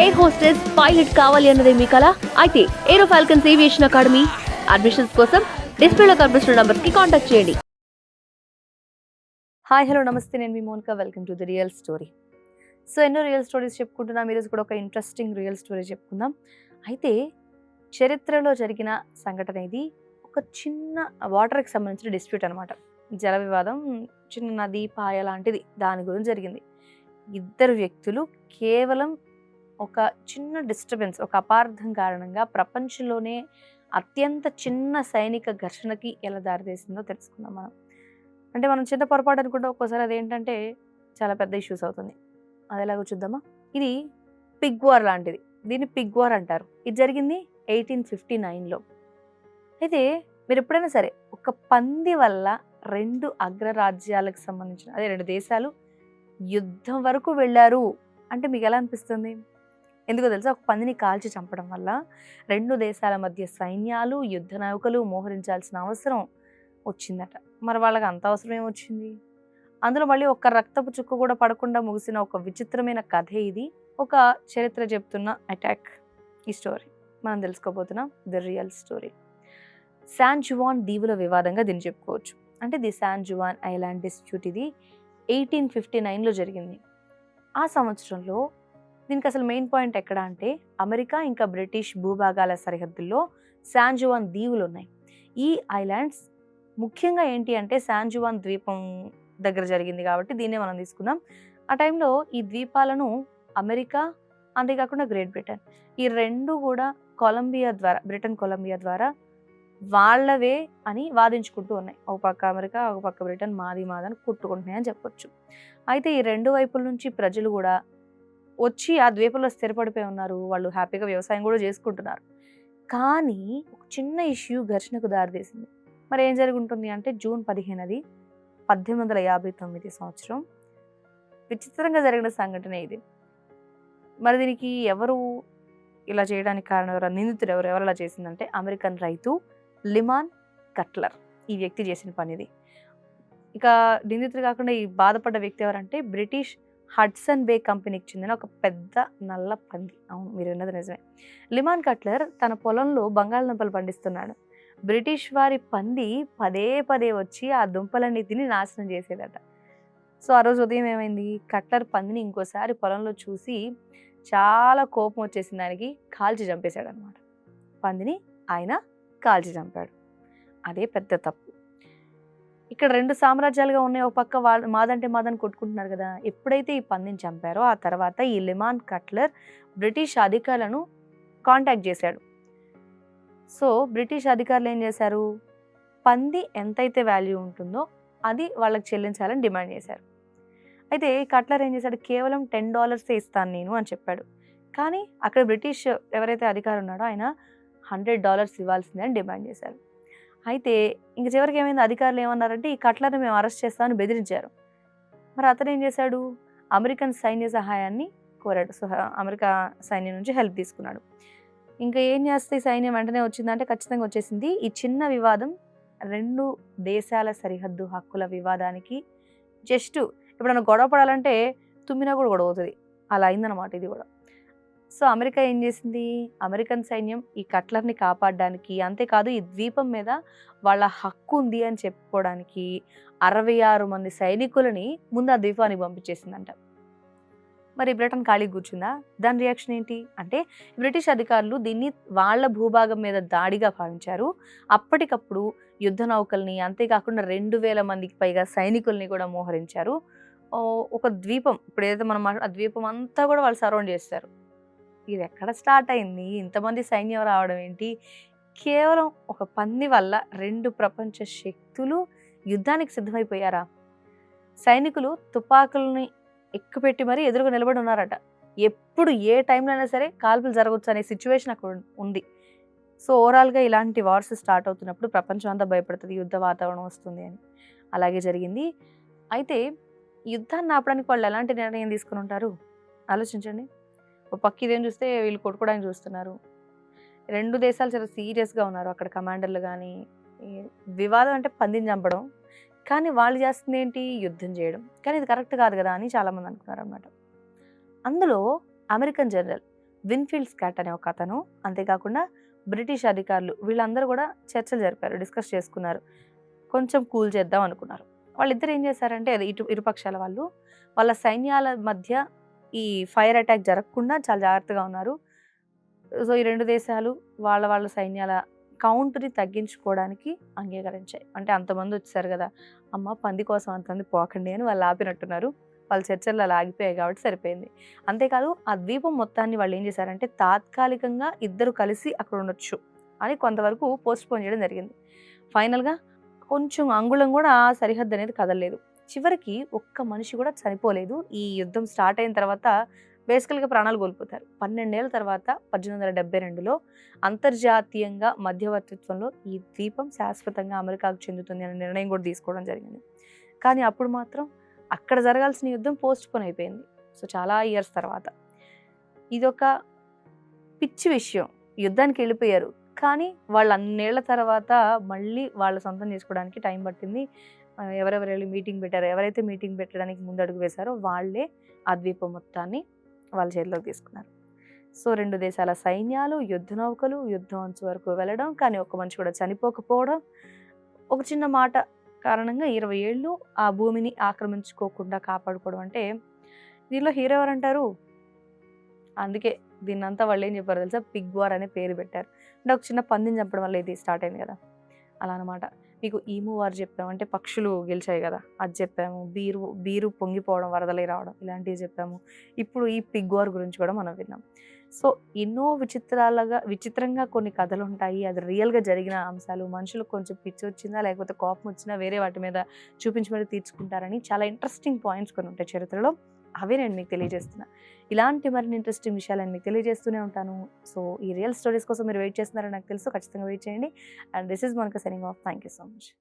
Air hostess pilot కావాలి అన్నదే మీ కల? అయితే Aero Falcons aviation academy admissions కోసం డిస్ప్లేలో కనిపిస్తున్న నంబర్స్కి కాంటాక్ట్ చేయండి. హాయ్ హలో నమస్తే నేను మీ Monika. Welcome to the real story so ఎన్నో రియల్ స్టోరీస్ చెప్పుకుంటున్నాం. ఈరోజు కూడా ఒక ఇంట్రెస్టింగ్ రియల్ స్టోరీ చెప్పుకుందాం. అయితే చరిత్రలో జరిగిన సంఘటన ఇది. ఒక చిన్న వాటర్కి సంబంధించిన డిస్ప్యూట్ అనమాట జల వివాదం చిన్న నది పాయ లాంటిది. దాని గురించి జరిగింది. ఇద్దరు వ్యక్తులు కేవలం ఒక చిన్న డిస్టర్బెన్స్ ఒక అపార్థం కారణంగా ప్రపంచంలోనే అత్యంత చిన్న సైనిక ఘర్షణకి ఎలా దారితీసిందో తెలుసుకుందాం మనం. అంటే మనం చిన్న పొరపాటు అనుకుంటే ఒక్కోసారి అదేంటంటే చాలా పెద్ద ఇష్యూస్ అవుతుంది. అది ఎలాగో చూద్దామా? ఇది పిగ్ వార్ లాంటిది. దీన్ని పిగ్ వార్ అంటారు. ఇది జరిగింది ఎయిటీన్ ఫిఫ్టీ నైన్లో అయితే మీరు ఎప్పుడైనా సరే ఒక పంది వల్ల రెండు అగ్రరాజ్యాలకు సంబంధించిన అదే రెండు దేశాలు యుద్ధం వరకు వెళ్ళారు. అంటే మీకు ఎలా అనిపిస్తుంది? ఎందుకో తెలుసా? ఒక పందిని కాల్చి చంపడం వల్ల రెండు దేశాల మధ్య సైన్యాలు యుద్ధ నౌకలు మోహరించాల్సిన అవసరం వచ్చిందట. మరి వాళ్ళకి అంత అవసరం ఏమొచ్చింది అందులో మళ్ళీ ఒక్క రక్తపు చుక్క కూడా పడకుండా ముగిసిన ఒక విచిత్రమైన కథే ఇది. ఒక చరిత్ర చెప్తున్న అటాక్ ఈ స్టోరీ. మనం తెలుసుకోబోతున్నాం the real story. San Juan దీవుల వివాదంగా దీన్ని చెప్పుకోవచ్చు. అంటే the San Juan island dispute ఇది ఎయిటీన్ ఫిఫ్టీ నైన్లో జరిగింది. ఆ సంవత్సరంలో దీనికి అసలు మెయిన్ పాయింట్ ఎక్కడ అంటే అమెరికా ఇంకా బ్రిటిష్ భూభాగాల సరిహద్దుల్లో శాన్జువాన్ దీవులు ఉన్నాయి ఈ ఐలాండ్స్ ముఖ్యంగా ఏంటి అంటే శాన్జువాన్ ద్వీపం దగ్గర జరిగింది కాబట్టి దీన్నే మనం తీసుకుందాం. ఆ టైంలో ఈ ద్వీపాలను అమెరికా అంతేకాకుండా గ్రేట్ బ్రిటన్ ఈ రెండు కూడా కొలంబియా ద్వారా బ్రిటన్ కొలంబియా ద్వారా వాళ్ళవే అని వాదించుకుంటూ ఉన్నాయి. ఒక పక్క అమెరికా ఒక పక్క బ్రిటన్ మాది మాదని కుట్టుకుంటున్నాయి అని చెప్పొచ్చు. అయితే ఈ రెండు వైపుల నుంచి ప్రజలు కూడా వచ్చి ఆ ద్వీపంలో స్థిరపడిపోయి ఉన్నారు. వాళ్ళు హ్యాపీగా వ్యవసాయం కూడా చేసుకుంటున్నారు. కానీ ఒక చిన్న ఇష్యూ ఘర్షణకు దారితీసింది. మరి ఏం జరుగుంటుంది అంటే జూన్ పదిహేనది పద్దెనిమిది వందల యాభై తొమ్మిది సంవత్సరం విచిత్రంగా జరిగిన సంఘటన ఇది. మరి దీనికి ఎవరు ఇలా చేయడానికి కారణం ఎవరు నిందితుడు ఎవరు ఎవరు అలా చేసిందంటే అమెరికన్ రైతు లిమాన్ కట్లర్. ఈ వ్యక్తి చేసిన పని ఇది ఇక నిందితుడు కాకుండా ఈ బాధపడ్డ వ్యక్తి ఎవరంటే బ్రిటిష్ హడ్సన్ బే కంపెనీకి చెందిన ఒక పెద్ద నల్ల పంది. అవును మీరు విన్నది నిజమే. లిమాన్ కట్లర్ తన పొలంలో బంగాళదుంపలు పండిస్తున్నాడు. బ్రిటిష్ వారి పంది పదే పదే వచ్చి ఆ దుంపలన్నీ తిని నాశనం చేసేదట. సో ఆ రోజు ఉదయం ఏమైంది? కట్లర్ పందిని ఇంకోసారి పొలంలో చూసి చాలా కోపం వచ్చేసిన దానికి కాల్చి చంపేశాడు అనమాట పందిని ఆయన కాల్చి చంపాడు. అదే పెద్ద తప్పు. ఇక్కడ రెండు సామ్రాజ్యాలుగా ఉన్నాయి. ఒక పక్క వాళ్ళు మాదంటే మాదని కొట్టుకుంటున్నారు కదా. ఎప్పుడైతే ఈ పందిని చంపారో ఆ తర్వాత ఈ లిమాన్ కట్లర్ బ్రిటిష్ అధికారులను కాంటాక్ట్ చేశాడు. సో బ్రిటిష్ అధికారులు ఏం చేశారు? పంది ఎంతైతే వాల్యూ ఉంటుందో అది వాళ్ళకి చెల్లించాలని డిమాండ్ చేశారు. అయితే కట్లర్ ఏం చేశాడు? కేవలం టెన్ డాలర్సే ఇస్తాను నేను అని చెప్పాడు. కానీ అక్కడ బ్రిటిష్ ఎవరైతే అధికారి ఉన్నాడో ఆయన హండ్రెడ్ డాలర్స్ ఇవ్వాల్సిందే అని డిమాండ్ చేశారు. అయితే ఇంక చివరికి ఏమైంది? అధికారులు ఏమన్నారంటే ఈ కట్లర్ని మేము అరెస్ట్ చేస్తామని బెదిరించారు. మరి అతను ఏం చేశాడు? అమెరికన్ సైన్య సహాయాన్ని కోరాడు. సో అమెరికా సైన్యం నుంచి హెల్ప్ తీసుకున్నాడు. ఇంకా ఏం చేస్తే సైన్యం వెంటనే వచ్చిందంటే ఖచ్చితంగా వచ్చేసింది. ఈ చిన్న వివాదం రెండు దేశాల సరిహద్దు హక్కుల వివాదానికి జస్ట్ ఎప్పుడైనా గొడవ పడాలంటే తుమ్మినా కూడా గొడవ అవుతుంది. అలా అయిందనమాట ఇది కూడా. సో అమెరికా ఏం చేసింది? అమెరికన్ సైన్యం ఈ కట్లర్ని కాపాడడానికి అంతేకాదు ఈ ద్వీపం మీద వాళ్ళ హక్కు ఉంది అని చెప్పుకోవడానికి అరవై ఆరు మంది సైనికులని ముందు ఆ ద్వీపానికి పంపించేసిందంట. మరి బ్రిటన్ ఖాళీ కూర్చుందా? దాని రియాక్షన్ ఏంటి? అంటే బ్రిటిష్ అధికారులు దీన్ని వాళ్ళ భూభాగం మీద దాడిగా భావించారు. అప్పటికప్పుడు యుద్ధ నౌకల్ని అంతేకాకుండా రెండు వేల మందికి పైగా సైనికుల్ని కూడా మోహరించారు. ఒక ద్వీపం ఇప్పుడు ఏదైతే మనం ఆ ద్వీపం అంతా కూడా వాళ్ళు సరౌండ్ చేస్తారు. ఇది ఎక్కడ స్టార్ట్ అయింది? ఇంతమంది సైన్యం రావడం ఏంటి? కేవలం ఒక పంది వల్ల రెండు ప్రపంచ శక్తులు యుద్ధానికి సిద్ధమైపోయారా? సైనికులు తుపాకులని ఎక్కుపెట్టి మరీ ఎదురుగా నిలబడి ఉన్నారట. ఎప్పుడు ఏ టైంలో అయినా సరే కాల్పులు జరగవచ్చు అనే సిచ్యువేషన్ అక్కడ ఉంది. సో ఓవరాల్గా ఇలాంటి వార్స్ స్టార్ట్ అవుతున్నప్పుడు ప్రపంచం అంతా భయపడుతుంది యుద్ధ వాతావరణం వస్తుంది అని. అలాగే జరిగింది. అయితే యుద్ధాన్ని ఆపడానికి వాళ్ళు ఎలాంటి నిర్ణయం తీసుకుని ఉంటారు? ఆలోచించండి. ఒక పక్క ఇదేం చూస్తే వీళ్ళు కొట్టుకోవడానికి చూస్తున్నారు. రెండు దేశాలు చాలా సీరియస్గా ఉన్నారు అక్కడ కమాండర్లు కానీ వివాదం అంటే పందిని చంపడం కానీ వాళ్ళు చేస్తుంది ఏంటి? యుద్ధం చేయడం. కానీ ఇది కరెక్ట్ కాదు కదా అని చాలామంది అనుకున్నారు అనమాట అందులో అమెరికన్ జనరల్ విన్ఫీల్డ్ స్కాట్ అనే ఒక అతను అంతేకాకుండా బ్రిటిష్ అధికారులు వీళ్ళందరూ కూడా చర్చలు జరిపారు డిస్కస్ చేసుకున్నారు. కొంచెం కూల్ చేద్దాం అనుకున్నారు. వాళ్ళిద్దరు ఏం చేశారంటే అది ఇటు ఇరుపక్షాల వాళ్ళు వాళ్ళ సైన్యాల మధ్య ఈ ఫైర్ అటాక్ జరగకుండా చాలా జాగ్రత్తగా ఉన్నారు. సో ఈ రెండు దేశాలు వాళ్ళ వాళ్ళ సైన్యాల కౌంట్ని తగ్గించుకోవడానికి అంగీకరించాయి. అంటే అంతమంది వచ్చారు కదా అమ్మ పంది కోసం అంతమంది పోకండి అని వాళ్ళు ఆపినట్టున్నారు. వాళ్ళ చర్చలు అలా ఆగిపోయాయి కాబట్టి సరిపోయింది. అంతేకాదు ఆ ద్వీపం మొత్తాన్ని వాళ్ళు ఏం చేశారంటే తాత్కాలికంగా ఇద్దరు కలిసి అక్కడ ఉండొచ్చు అని కొంతవరకు పోస్ట్పోన్ చేయడం జరిగింది. ఫైనల్గా కొంచెం అంగుళం కూడా ఆ సరిహద్దు అనేది కదలలేదు. చివరికి ఒక్క మనిషి కూడా చనిపోలేదు. ఈ యుద్ధం స్టార్ట్ అయిన తర్వాత బేసికల్గా ప్రాణాలు కోల్పోతారు. పన్నెండేళ్ళ తర్వాత పద్దెనిమిది వందల డెబ్బై రెండులో అంతర్జాతీయంగా మధ్యవర్తిత్వంలో ఈ ద్వీపం శాశ్వతంగా అమెరికాకు చెందుతుంది అనే నిర్ణయం కూడా తీసుకోవడం జరిగింది. కానీ అప్పుడు మాత్రం అక్కడ జరగాల్సిన యుద్ధం పోస్ట్ పోన్ అయిపోయింది. సో చాలా ఇయర్స్ తర్వాత. ఇదొక పిచ్చి విషయం. యుద్ధానికి వెళ్ళిపోయారు. కానీ వాళ్ళు అన్నేళ్ళ తర్వాత మళ్ళీ వాళ్ళ సొంతం చేసుకోవడానికి టైం పట్టింది. ఎవరెవరు వెళ్ళి మీటింగ్ పెట్టారో ఎవరైతే మీటింగ్ పెట్టడానికి ముందడుగు వేశారో వాళ్ళే ఆ ద్వీపం మొత్తాన్ని వాళ్ళ చేతిలోకి తీసుకున్నారు. సో రెండు దేశాల సైన్యాలు యుద్ధ నౌకలు యుద్ధం అంచు వరకు వెళ్ళడం కానీ ఒక మనిషి కూడా చనిపోకపోవడం ఒక చిన్న మాట కారణంగా ఇరవై ఏళ్ళు ఆ భూమిని ఆక్రమించుకోకుండా కాపాడుకోవడం అంటే దీనిలో హీరో ఎవరంటారు? అందుకే దీన్నంతా వాళ్ళు ఏం చెప్పారు తెలుసా? పిగ్ వార్ అనే పేరు పెట్టారు. అంటే ఒక చిన్న పందిని చంపడం వల్ల ఇది స్టార్ట్ అయింది కదా? అలా అనమాట మీకు ఈము వారు చెప్పాము. అంటే పక్షులు గెలిచాయి కదా అది చెప్పాము. బీరు బీరు పొంగిపోవడం వరదలై రావడం ఇలాంటివి చెప్పాము. ఇప్పుడు ఈ పిగ్ వార్ గురించి కూడా మనం విన్నాం. సో ఎన్నో విచిత్రాలుగా విచిత్రంగా కొన్ని కథలు ఉంటాయి అది రియల్గా జరిగిన అంశాలు. మనుషులకు కొంచెం పిచ్చి వచ్చిందా లేకపోతే కోపం వచ్చినా వేరే వాటి మీద చూపించి మరి తీర్చుకుంటారని చాలా ఇంట్రెస్టింగ్ పాయింట్స్ కొన్ని ఉంటాయి చరిత్రలో. అవే నేను మీకు తెలియజేస్తున్నా. ఇలాంటి మరిన్ని ఇంట్రెస్టింగ్ విషయాలు మీకు తెలియజేస్తూనే ఉంటాను. సో ఈ రియల్ స్టోరీస్ కోసం మీరు వెయిట్ చేస్తున్నారని నాకు తెలుసు. ఖచ్చితంగా వెయిట్ చేయండి. అండ్ దిస్ ఇస్ మనకు signing off thank you so much